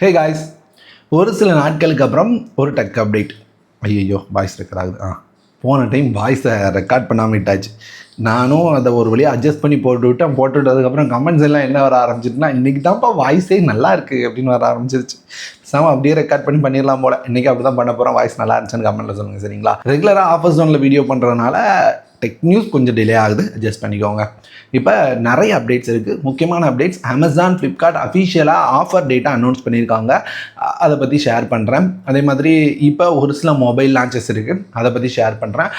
Hey guys ஒரு சில நாட்களுக்கு அப்புறம் ஒரு டக் அப்டேட் ஐயோ வாய்ஸ் ரெக்கார்ட் ஆகுது. ஆ போன டைம் வாய்ஸை ரெக்கார்ட் பண்ணாமல் விட்டாச்சு. நானும் அதை ஒரு வழியாக அட்ஜஸ்ட் பண்ணி போட்டு விட்டேன். போட்டு விட்டதுக்கப்புறம் கமெண்ட்ஸ் எல்லாம் என்ன வர ஆரம்பிச்சிட்டுனா இன்றைக்கி தான்ப்பா வாய்ஸே நல்லா இருக்குது அப்படின்னு வர ஆரம்பிச்சிருச்சு. சாம அப்படியே ரெக்கார்ட் பண்ணி பண்ணிடலாம் போல. இன்றைக்கி அப்படி தான் பண்ண போகிறோம் வாய்ஸ் நல்லா இருந்துச்சுன்னு கமெண்ட்டில் சொல்லுங்கள் சரிங்களா? ரெகுலராக ஆஃபர் ஜோனில் வீடியோ பண்ணுறதுனால டெக் நியூஸ் கொஞ்சம் டிலே ஆகுது. அட்ஜஸ்ட் பண்ணிக்கோங்க. இப்போ நிறைய அப்டேட்ஸ் இருக்குது முக்கியமான அப்டேட்ஸ் அமேசான் ஃப்ளிப்கார்ட் அஃபிஷியலாக ஆஃபர் டேட்டா அனௌன்ஸ் பண்ணியிருக்காங்க. அதை பற்றி ஷேர் பண்ணுறேன் அதே மாதிரி இப்போ ஒரு சில மொபைல் லான்ச்சஸ் இருக்குது அதை பற்றி ஷேர் பண்ணுறேன்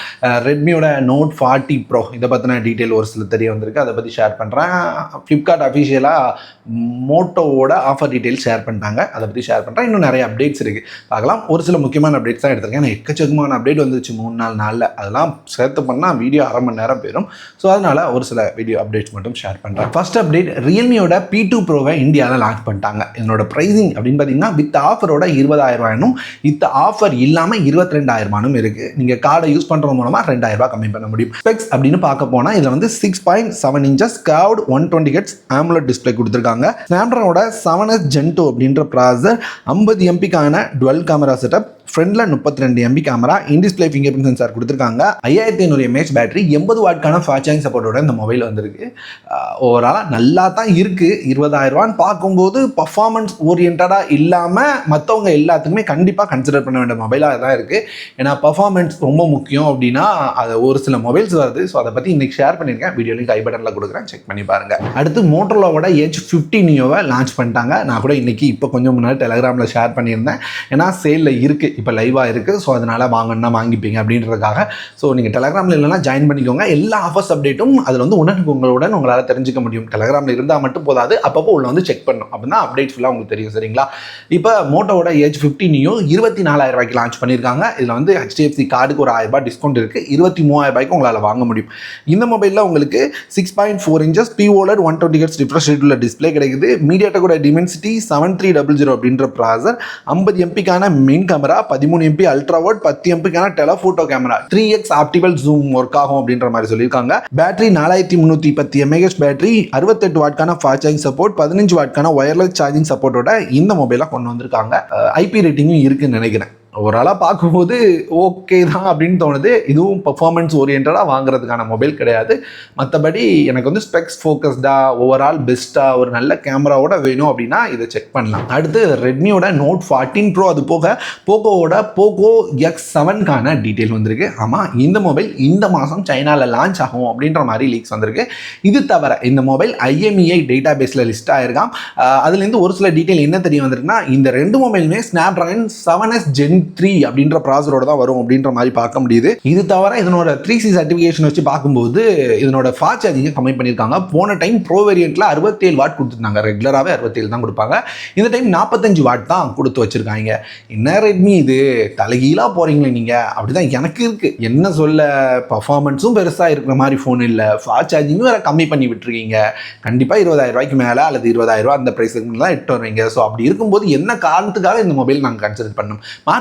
ரெட்மியோட நோட் ஃபார்ட்டி ப்ரோ இதை பற்றின டீட்டெயில் ஒரு சில தெரிய வந்திருக்கு. அதை பற்றி ஷேர் பண்ணுறேன் ஃப்ளிப்கார்ட் அஃபிஷியலாக மோட்டோவோட ஆஃபர் டீட்டெயில் ஷேர் பண்ணிட்டாங்க. அதை பற்றி ஷேர் பண்ணுறேன் இன்னும் நிறைய அப்டேட்ஸ் இருக்குது பார்க்கலாம். ஒரு சில முக்கியமான அப்டேட்ஸ் தான் எடுத்திருக்கேன். ஏன்னா எக்கச்சக்கமான அப்டேட் வந்துச்சு மூணு நாலு நாளில் அதெல்லாம் சேர்த்து பண்ணால் வீடியோ அரை மணி நேரம் போயிடும் ஸோ அதனால் ஒரு சில வீடியோ அப்டேட்ஸ் மட்டும் ஷேர் பண்ணுறேன் ஃபர்ஸ்ட் அப்டேட் ரியல்மியோட பி டூ ப்ரோவை இந்தியாவில் லான்ச் பண்ணிட்டாங்க. இதனோட ப்ரைஸிங் அப்படின்னு பார்த்தீங்கன்னா வித் ஆஃபரோட இருபதாயிரம் ரூபாயும் வித் ஆஃபர் இல்லாமல் இருபத்தி ரெண்டாயிரமானும் இருக்குது நீங்கள் கார்டை யூஸ் பண்ணுறது மூலமாக ரெண்டாயிரம் ரூபாய் கம்மி பண்ண முடியும். ஸ்பெக்ஸ் அப்படின்னு பார்க்க போனால் இதில் வந்து six point seven inches curved one twenty hertz AMOLED display கொடுத்துருக்காங்க. ஸ்னாப்ட்ரானோட செவன் எஸ் ஜென்டோ அப்படின்ற ப்ராசர் ஐம்பது எம்பிக்கான டுவெல் கேமரா செட்டப் ஃப்ரண்ட்ல முப்பத்தி ரெண்டு MP camera in display fingerprint sensor கொடுத்துருக்காங்க. ஐயாயிரத்தி ஐநூறு எம்ஏஹெச் பேட்டரி எண்பது வாட்கான ஃபாஸ்ட் சார்ஜிங் சப்போர்ட்டோட இந்த மொபைல் வந்திருக்கு. ஓவராலாக நல்லா தான் இருக்குது இருபதாயிரம் ரூபான்னு பார்க்கும்போது பர்ஃபார்மன்ஸ் ஓரியன்டாக இல்லாமல் மற்றவங்க எல்லாத்துக்குமே கண்டிப்பாக கன்சிடர் பண்ண வேண்டிய மொபைலாக தான் இருக்குது ஏன்னா பர்ஃபார்மன்ஸ் ரொம்ப முக்கியம் அப்படின்னா அது ஒரு சில மொபைல்ஸ் வருது. ஸோ அதை பற்றி இன்றைக்கி ஷேர் பண்ணியிருக்கேன். வீடியோ லிங்க் ஐ பட்டனில் கொடுக்குறேன். செக் பண்ணி பாருங்கள் அடுத்து மோட்டரோவோட ஏஜ் ஃபிஃப்டி நியோவை லான்ச் பண்ணிட்டாங்க. நான் கூட இன்றைக்கி இப்போ கொஞ்சம் முன்னாடி டெலகிராமில் ஷேர் பண்ணியிருந்தேன். ஏன்னா சேலில் இருக்குது இப்போ லைவாக இருக்குது ஸோ அதனால் வாங்கணும்னா வாங்கிப்பீங்க அப்படின்றதுக்காக. ஸோ நீங்கள் டெலகிராமில் இல்லைனா ஜாயின் பண்ணிக்கோங்க. எல்லா ஆஃபர்ஸ் அப்டேட்டும் அதில் வந்து உடனுக்கு உங்களுடன் உங்களால் தெரிஞ்சுக்க முடியும். டெலகிராமில் இருந்தால் மட்டும் போதாது. அப்பப்போ உள்ள வந்து செக் பண்ணணும் அப்படின்னா அப்டேட் ஃபுல்லாக உங்களுக்கு தெரியும் சரிங்களா? இப்போ மோட்டோவோட ஏஜ் ஃபிஃப்டினையும் இருபத்தி நாலாயிரம் ரூபாய்க்கு லான்ச் பண்ணியிருக்காங்க. இதில் வந்து ஹெச்டிஎஃப்சி கார்டுக்கு ஒரு ஆயிரம் ரூபாய் டிஸ்கவுண்ட் இருக்குது இருபத்தி மூவாயிரம் ரூபாய்க்கு உங்களால் வாங்க முடியும். இந்த மொபைலில் உங்களுக்கு six point four inches POLED one twenty hertz refresh உள்ள டிஸ்பிளே கிடைக்குது. மீடியாட்டோட Dimensity seven three double zero அப்படின்ற ப்ராசர் ஐம்பது எம்பிக்கான மெயின் கேமரா பதிமூணு எம்பி அல்ட்ராவோட் பத்து எம்பிக்கான telephoto camera three X optical zoom work ஆகும் அப்படின்ற மாதிரி சொல்லியிருக்காங்க. பேட்டரி நாலாயிரத்தி முந்நூற்றி பத்து எம்ஏஹெச் பேட்டரி அறுபத்தெட்டு வாட்கான ஃபாஸ்ட் சார்ஜிங் சப்போர்ட் பதினஞ்சு வாட்கான ஒயர்லெஸ் சார்ஜிங் சப்போர்ட்டோட இந்த மொபைலாக கொண்டு வந்திருக்காங்க. ஐபி ரேட்டிங்கும் இருக்குன்னு நினைக்கிறேன். ஓவராலாக பார்க்கும்போது ஓகே தான் அப்படின்னு தோணுது. இதுவும் பர்ஃபார்மன்ஸ் ஓரியன்டாக வாங்குறதுக்கான மொபைல் கிடையாது. மற்றபடி எனக்கு வந்து ஸ்பெக்ஸ் ஃபோக்கஸ்டாக ஓவரால் பெஸ்ட்டாக ஒரு நல்ல கேமராவோட வேணும் அப்படின்னா இதை செக் பண்ணலாம். அடுத்து ரெட்மியோட நோட் ஃபார்ட்டீன் ப்ரோ அது போக போக்கோவோட போக்கோ எக்ஸ் செவன்கான டீட்டெயில் வந்திருக்கு. ஆமாம் இந்த மொபைல் இந்த மாதம் சைனாவில் லான்ச் ஆகும் அப்படின்ற மாதிரி லீக்ஸ் வந்திருக்கு. இது தவிர இந்த மொபைல் ஐஎம்இஐ டேட்டா பேஸில் லிஸ்ட் ஆகிருக்கான் அதுலேருந்து ஒரு சில டீட்டெயில் என்ன தெரிய வந்திருக்குன்னா இந்த ரெண்டு மொபைலுமே Snapdragon seven S gen three அப்படின்ற ப்ராசரோட தான் வரும் அப்படின்ற மாதிரி பார்க்க முடியுது. இது தவிர இதனோட த்ரீ சி சர்டிஃபிகேஷன் வச்சு பார்க்கும்போது இதனோட ஃபாஸ்ட் சார்ஜிங்கை கம்மி பண்ணியிருக்காங்க. போன டைம் ப்ரோ வேரியண்ட்டில் அறுபத்தேழு வாட் கொடுத்துருந்தாங்க. ரெகுலராகவே அறுபத்தேழு தான் கொடுப்பாங்க. இந்த டைம் நாற்பத்தஞ்சு வாட் தான் கொடுத்து வச்சிருக்காங்க. என்ன ரெட்மி இது? தலைகீழாக போகிறீங்களே நீங்கள் அப்படி தான் எனக்கு இருக்குது என்ன சொல்ல பர்ஃபார்மன்ஸும் பெருசாக இருக்கிற மாதிரி ஃபோன் இல்லை. ஃபாஸ்ட் சார்ஜிங்கும் வேறு கம்மி பண்ணி விட்டுருக்கீங்க. கண்டிப்பாக இருபதாயிரம் ரூபாய்க்கு மேலே அல்லது இருபதாயிரம் ரூபா அந்த ப்ரைஸுக்கு தான் எட்டு வருவீங்க. ஸோ அப்படி இருக்கும்போது என்ன காரணத்துக்காக இந்த மொபைல் நாங்கள் கன்சிடர் பண்ணோம்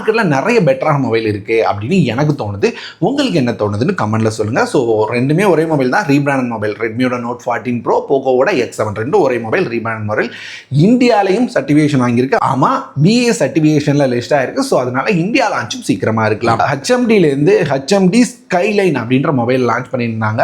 மார்க்கெட்டில் நிறைய பெட்டரான மொபைல் இருக்குது அப்படின்னு எனக்கு தோணுது. உங்களுக்கு என்ன தோணுதுன்னு கமெண்ட்டில் சொல்லுங்கள் ஸோ ரெண்டுமே ஒரே மொபைல் தான். ரீபிராண்ட் மொபைல் ரெட்மியோட நோட் ஃபார்ட்டின் ப்ரோ போகோவோட எக்ஸ் செவன் ரெண்டும் ஒரே மொபைல் ரீபிராண்ட் மொபைல் இந்தியாலையும் சர்டிஃபிகேஷன் வாங்கியிருக்கு. ஆமாம் பிஏ சர்டிஃபிகேஷனில் லிஸ்ட் இருக்குது ஸோ அதனால் இந்தியா லான்ச்சும் சீக்கிரமாக இருக்கலாம். ஹெச்எம்டிலேருந்து ஹெச்எம்டி ஸ்கைலைன் அப்படின்ற மொபைல் லான்ச் பண்ணியிருந்தாங்க.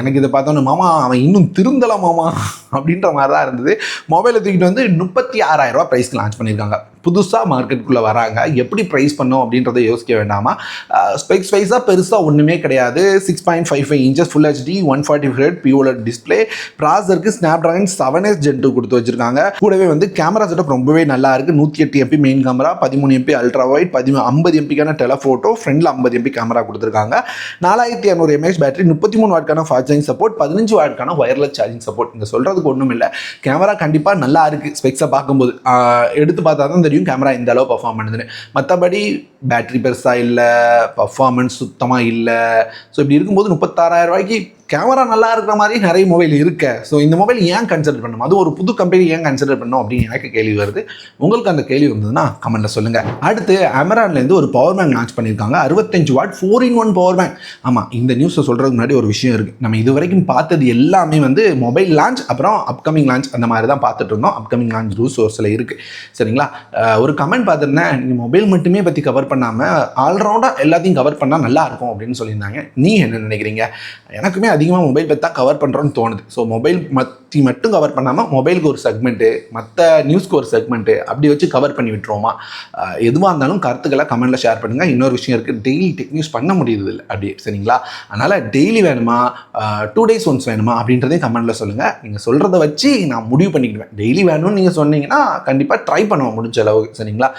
எனக்கு இதை பார்த்தோன்னு மாமா அவன் இன்னும் திருந்தல மாமா. அப்படின்ற மாதிரி தான் இருந்தது மொபைலை தூக்கிட்டு வந்து முப்பத்தி ஆறாயிரம் ரூபாய் ப்ரைஸ்க்கு லான்ச் பண்ணியிருக்காங்க. புதுசாக மார்க்கெட்டுக்குள்ளே வராங்க. எப்படி ப்ரைஸ் பண்ணோம் அப்படின்றத யோசிக்க வேண்டாமா? ஸ்பெக்ஸ் வைஸாக பெருசாக ஒன்றுமே கிடையாது. Six point five five inches full HD one forty five பியூலர் display ப்ராசருக்கு Snapdragon seven S gen two கொடுத்து வச்சிருக்காங்க. கூடவே வந்து கேமரா செட்டப் ரொம்பவே நல்லா இருக்குது நூற்றி எட்டு எம்பி மெயின் கேமரா பதிமூணு எம்பி அல்ட்ரா ஒயிட் பதி ஐம்பது எம்பிக்கான டெலஃபோட்டோ ஃப்ரண்டில் ஐம்பது எம்பி கேமரா கொடுத்துருக்காங்க. நாலாயிரத்தி இரநூறு எம்ஏஹெச் பேட்டரி முப்பத்தி மூணு வாட்கான ஃபாஸ்ட் சார்ஜிங் சப்போர்ட் பதினஞ்சு வாட்கான ஒயர்லெஸ் சார்ஜிங் சப்போர்ட் இங்கே சொல்கிறதுக்கு ஒன்றும் இல்லை கேமரா கண்டிப்பாக நல்லா இருக்குது ஸ்பெக்ஸை பார்க்கும்போது. எடுத்து பார்த்தா தான் இந்த தெரியும் கேமரா இந்த அளவு பர்ஃபார்ம் பண்ணுதுன்னு. மற்றபடி பேட்டரி பெருசாக இல்லை பர்ஃபார்மன்ஸ் சுத்தமாக இல்லை. ஸோ இப்படி இருக்கும்போது முப்பத்தாறாயிரம் ரூபாய்க்கு கேமரா நல்லா இருக்கிற மாதிரி நிறைய மொபைல் இருக்க. ஸோ இந்த மொபைல் ஏன் கன்சிடர் பண்ணணும்? அது ஒரு புது கம்பெனி ஏன் கன்சிடர் பண்ணணும் அப்படின்னு எனக்கு கேள்வி வருது. உங்களுக்கு அந்த கேள்வி வந்ததுன்னா கமெண்ட்டில் சொல்லுங்கள் அடுத்து அமரான்லேருந்து ஒரு பவர் பேங்க் லான்ச் பண்ணியிருக்காங்க. அறுபத்தஞ்சு watt four in one power bank ஆமாம் இந்த நியூஸை சொல்கிறதுக்கு முன்னாடி ஒரு விஷயம் இருக்குது நம்ம இது வரைக்கும் பார்த்தது எல்லாமே வந்து மொபைல் லான்ச் அப்புறம் அப்கமிங் லான்ச் அந்த மாதிரி தான் பார்த்துட்டு இருந்தோம். அப்கமிங் லான்ச் ரூ சோர்ஸில் இருக்குது சரிங்களா? ஒரு கமெண்ட் பார்த்துருந்தேன். நீங்கள் மொபைல் மட்டுமே பற்றி கவர் பண்ணாமல் ஆல்ரவுண்டாக எல்லாத்தையும் கவர் பண்ணால் நல்லா இருக்கும் அப்படின்னு சொல்லியிருந்தாங்க. நீ என்ன நினைக்கிறீங்க? எனக்குமே அதிகமாக மொபைல் பற்றி தான் கவர் பண்ணுறோன்னு தோணுது ஸோ மொபைல் பற்றி மட்டும் கவர் பண்ணாமல் மொபைலுக்கு ஒரு செக்மெண்ட்டு மற்ற நியூஸ்க்கு ஒரு செக்மெண்ட்டு அப்படி வச்சு கவர் பண்ணி விட்டுருவோமா? எதுவாக இருந்தாலும் கருத்துக்களை கமெண்ட்டில் ஷேர் பண்ணுங்கள் இன்னொரு விஷயம் இருக்குது டெய்லி டெக் நியூஸ் பண்ண முடியுது இல்லை அப்படி சரிங்களா? அதனால் டெய்லி வேணுமா? டூ டேஸ் ஒன்ஸ் வேணுமா? அப்படின்றதையும் கமெண்ட்டில் சொல்லுங்கள் நீங்கள் சொல்கிறத வச்சு நான் முடிவு பண்ணிக்கிடுவேன். டெய்லி வேணும்னு நீங்கள் சொன்னீங்கன்னா கண்டிப்பாக ட்ரை பண்ணுவேன் முடிஞ்ச அளவு சரிங்களா?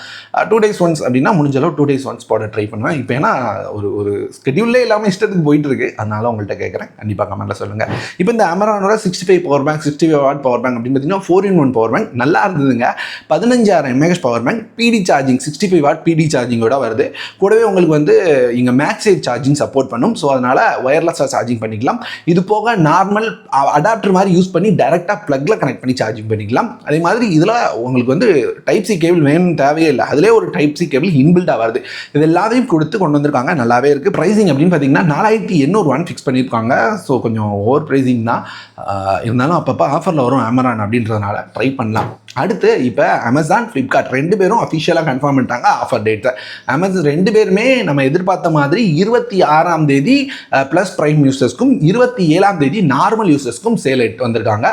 டூ டேஸ் ஒன்ஸ் அப்படின்னா முடிஞ்ச அளவு டூ டேஸ் ஒன்ஸ் போட ட்ரை பண்ணுவேன். இப்போ ஏன்னா ஒரு ஒரு ஸ்கெடியூல்லே இல்லாமல் இஷ்டத்துக்கு போயிட்டு இருக்கு. அதனால உங்கள்கிட்ட கேட்குறேன் கண்டிப்பாக கமெண்ட்டில் சொல்லுங்கள் இப்போ இந்த அமரானோட sixty five power bank sixty five watt power bank அப்படின்னு பார்த்தீங்கன்னா four in one power bank நல்லா இருந்ததுங்க. பதினஞ்சாயிரம் mAh power bank PD charging sixty five watt PD சார்ஜிங்கோட வருது. கூடவே உங்களுக்கு வந்து இங்கே மேக்ஸேஜ் சார்ஜிங் சப்போர்ட் பண்ணும். ஸோ அதனால் ஒயர்லெஸ்ஸாக சார்ஜிங் பண்ணிக்கலாம். இது போக நார்மல் அடாப்டர் மாதிரி யூஸ் பண்ணி டேரெக்டாக ப்ளக்கில் கனெக்ட் பண்ணி சார்ஜிங் பண்ணிக்கலாம். அதே மாதிரி இதில் உங்களுக்கு வந்து டைப் சி கேபிள் வேணும்னு தேவையே இல்லை. அதிலே ஒரு டைப் சி கேபிள் இன்பில்டாக வருது. இது எல்லாத்தையும் கொடுத்து கொண்டு வந்திருக்காங்க. நல்லாவே இருக்குது ப்ரைஸிங் அப்படின்னு பார்த்தீங்கன்னா நாலாயிரத்தி எண்ணூறுவான்னு ஃபிக்ஸ் பண்ணியிருக்காங்க ஸோ கொஞ்சம் ஓவர் ப்ரைஸிங் தான். இருந்தாலும் அப்போ அப்பப்போ ஆஃபரில் வரும் அமரான் அப்படின்றதுனால ட்ரை பண்ணலாம். அடுத்து இப்போ அமேசான் ஃப்ளிப்கார்ட் ரெண்டு பேரும் அஃபிஷியலாக கன்ஃபார்ம் பண்ணிட்டாங்க ஆஃபர் டேட்டை அமேசான் ரெண்டு பேருமே நம்ம எதிர்பார்த்த மாதிரி இருபத்தி ஆறாம் தேதி ப்ளஸ் ப்ரைம் யூசர்ஸ்க்கும் இருபத்தி ஏழாம் தேதி நார்மல் யூசர்ஸ்க்கும் சேல் எட்டு வந்திருக்காங்க.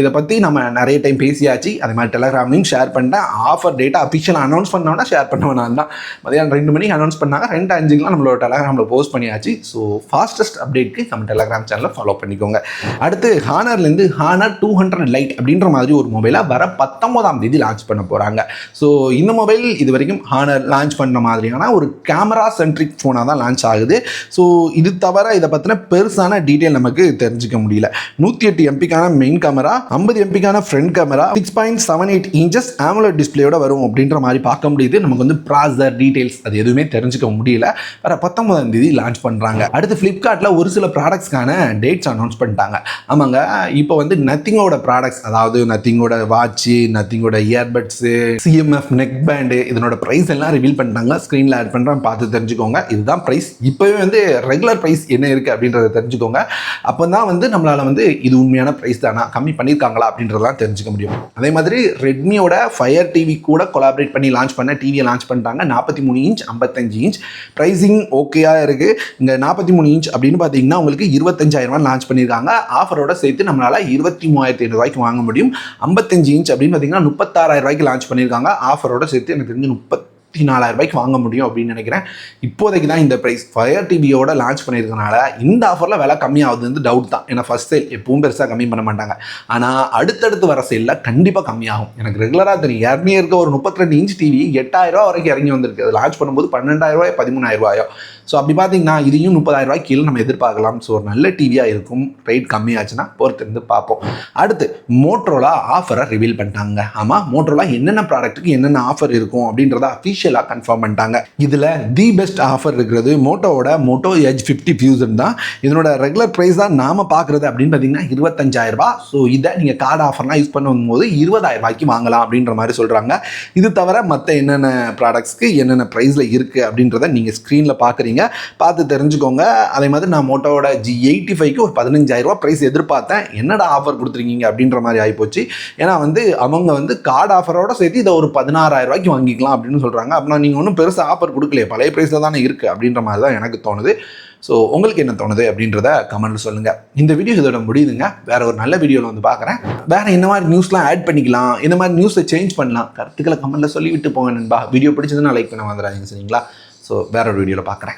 இதை பற்றி நம்ம நிறைய டைம் பேசியாச்சு. அதே மாதிரி டெலகிராம்லையும் ஷேர் பண்ணிட்டேன். ஆஃபர் டேட்டா அஃபிஷியலாக அனௌன்ஸ் பண்ணோன்னா ஷேர் பண்ணுவேன் நான் தான். மதியானம் ரெண்டு மணிக்கு அனௌன்ஸ் பண்ணாங்க. ரெண்டு அஞ்சுக்கெலாம் நம்மளோட டெலகிராமில் போஸ்ட் பண்ணியாச்சு. ஸோ ஃபாஸ்டஸ்ட் அப்டேட்க்கு நம்ம டெலகிராம் சேனலை ஃபாலோ பண்ணிக்கோங்க. அடுத்து ஹானர்லேருந்து ஹானர் டூ ஹண்ட்ரட் லைட் அப்படின்ற மாதிரி ஒரு மொபைலை வர பத்தொன்பதாம் தேதி லான்ச் பண்ண போகிறாங்க ஸோ இந்த மொபைல் இது வரைக்கும் ஹானர் லான்ச் பண்ண மாதிரியான ஒரு கேமரா சென்ட்ரிக் ஃபோனாக தான் லான்ச் ஆகுது. ஸோ இது தவிர இதை பற்றின பெருசான டீட்டெயில் நமக்கு தெரிஞ்சுக்க முடியல. நூற்றி எட்டு எம்பிக்கான மெயின் கேமரா ஐம்பது எம்பிக்கான front camera six point seven eight inches AMOLED டிஸ்பிளேயோட வரும் அப்படின்ற மாதிரி பார்க்க முடியுது. நமக்கு வந்து ப்ராசர் டீட்டெயில்ஸ் அது எதுவுமே தெரிஞ்சுக்க முடியல. வேறு பத்தொன்பதாம் தேதி லான்ச் பண்ணுறாங்க அடுத்து ஃப்ளிப்கார்ட்டில் ஒரு சில ப்ராடக்ட்ஸ்க்கான டேட்ஸ் அனௌன்ஸ் பண்ணிட்டாங்க. ஆமாங்க இப்போ வந்து நத்திங்கோட ப்ராடக்ட்ஸ் அதாவது நத்திங்கோட வாட்ச் வாட்ச்சு நத்திங்கோட இயர்பட்ஸு சிஎம்எஃப் நெக் பேண்டு இதனோட ப்ரைஸ் எல்லாம் ரிவீல் பண்ணிட்டாங்க ஸ்க்ரீனில் ஆட் பண்ணுறேன் பார்த்து தெரிஞ்சுக்கோங்க. இதுதான் ப்ரைஸ் இப்போவே வந்து ரெகுலர் ப்ரைஸ் என்ன இருக்குது அப்படின்றத தெரிஞ்சுக்கோங்க. அப்போ தான் வந்து நம்மளால் வந்து இது உண்மையான ப்ரைஸ் தானா? கம்மி பண்ணியிருக்காங்களா அப்படின்றதெல்லாம் தெரிஞ்சுக்க முடியும். அதே மாதிரி ரெட்மியோட ஃபயர் டிவி கூட கொலாபரேட் பண்ணி லான்ச் பண்ண டிவியை லான்ச் பண்ணிட்டாங்க. நாற்பத்தி மூணு இன்ச் ஐம்பத்தஞ்சு இன்ச் ப்ரைஸிங் ஓகேயாக இருக்குது இங்கே நாற்பத்தி மூணு இன்ச் அப்படின்னு பார்த்தீங்கன்னா உங்களுக்கு இருபத்தஞ்சாயிரம் ரூபா லான்ச் பண்ணியிருக்காங்க ஆஃபரோட சேர்த்து நம்மளால் இருபத்தி மூவாயிரத்தி ஐநூறுவாய்க்கு வாங்க முடியும். ஐம்பத்தஞ்சு இன்ச் அப்படின்னு பார்த்தீங்கன்னா முப்பத்தாறாயிரம் ரூபாய்க்கு லான்ச் பண்ணியிருக்காங்க. ஆஃபரோட சேர்த்து எனக்கு தெரிஞ்சு முப்பத்தி நாலாயிரம் ரூபாய்க்கு வாங்க முடியும் அப்படின்னு நினைக்கிறேன். இப்போதைக்கு தான் இந்த ப்ரைஸ் ஃபயர் டிவியோட லான்ச் பண்ணியிருக்கனால இந்த ஆஃபரில் விலை கம்மியாகுது வந்து டவுட் தான். ஏன்னா ஃபர்ஸ்ட் சேல் எப்பவும் பெருசாக கம்மி பண்ண மாட்டாங்க. ஆனால் அடுத்தடுத்து வர சேலில் கண்டிப்பாக கம்மியாகும். எனக்கு ரெகுலராக தெரியும். ஏற்கனவே இருக்க ஒரு முப்பத்தி ரெண்டு இன்ச் டிவி எட்டாயிரம் ரூபா வரைக்கும் இறங்கி வந்திருக்கு. அது லான்ச் பண்ணும்போது பன்னெண்டாயிரம் ரூபாய் பதிமூணாயிரம் ரூபாயோ. ஸோ அப்படி பார்த்தீங்கன்னா இதையும் முப்பதாயிரம் ரூபாய் கீழே நம்ம எதிர்பார்க்கலாம். ஸோ ஒரு நல்ல டிவியாக இருக்கும். ரேட் கம்மியாச்சுன்னா பொறுத்திருந்து பார்ப்போம். அடுத்து மோட்ரோலா ஆஃபரை ரிவீல் பண்ணிட்டாங்க. ஆமாம் மோட்ரோலா என்னென்ன ப்ராடக்ட்டுக்கு என்னென்ன ஆஃபர் இருக்கும் அப்படின்றத அஃபிஷியலாக கன்ஃபார்ம் பண்ணிட்டாங்க. இதில் தி பெஸ்ட் ஆஃபர் இருக்கிறது மோட்டோவோட மோட்டோ எஜ் ஃபிஃப்டி ஃபியூசன் தான். இதனோட ரெகுலர் ப்ரைஸ் தான் நாம் பார்க்குறது அப்படின்னு பார்த்தீங்கன்னா இருபத்தஞ்சாயிரம் ஸோ இதை நீங்கள் கார்டு ஆஃபர்லாம் யூஸ் பண்ணும்போது இருபதாயிரம் ரூபாய்க்கு வாங்கலாம் அப்படின்ற மாதிரி சொல்கிறாங்க இது தவிர மற்ற என்னென்ன ப்ராடக்ட்ஸ்க்கு என்னென்ன ப்ரைஸில் இருக்குது அப்படின்றத நீங்கள் ஸ்க்ரீனில் பார்க்குறீங்க பார்த்து தெரிஞ்சுக்கோங்க. அதே மாதிரி நான் மோட்டோவோட ஜி எயிட்டி ஃபைவ்க்கு ஒரு பதினஞ்சாயிரம் ப்ரைஸ் எதிர்பார்த்தேன். என்னடா ஆஃபர் கொடுத்துருக்கீங்க அப்படின்ற மாதிரி ஆகிப்போச்சு ஏன்னா வந்து அவங்க வந்து கார்டு ஆஃபரோட சேர்த்து இதை ஒரு பதினாறாயிரம் ரூபாய்க்கு வாங்கிக்கலாம் அப்படின்னு சொல்கிறாங்க அப்படின்னா நீங்கள் ஒன்றும் பெருசாக ஆஃபர் கொடுக்கலையே. பழைய ப்ரைஸில் தானே இருக்குது அப்படின்ற மாதிரி தான் எனக்கு தோணுது. ஸோ உங்களுக்கு என்ன தோணுது அப்படின்றத கமெண்ட்டில் சொல்லுங்கள் இந்த வீடியோ இதோட முடியுதுங்க. வேற ஒரு நல்ல வீடியோவில் வந்து பார்க்குறேன். வேறு இந்த மாதிரி நியூஸ்லாம் ஆட் பண்ணிக்கலாம். இந்த மாதிரி நியூஸை சேஞ்ச் பண்ணலாம். கருத்துக்களை கமெண்ட்டில் சொல்லி விட்டு போங்க நண்பா. வீடியோ பிடிச்சதுன்னா லைக் பண்ண வந்துடாதீங்க சரிங்களா? ஸோ வேற ஒரு வீடியோவில் பார்க்குறேன்.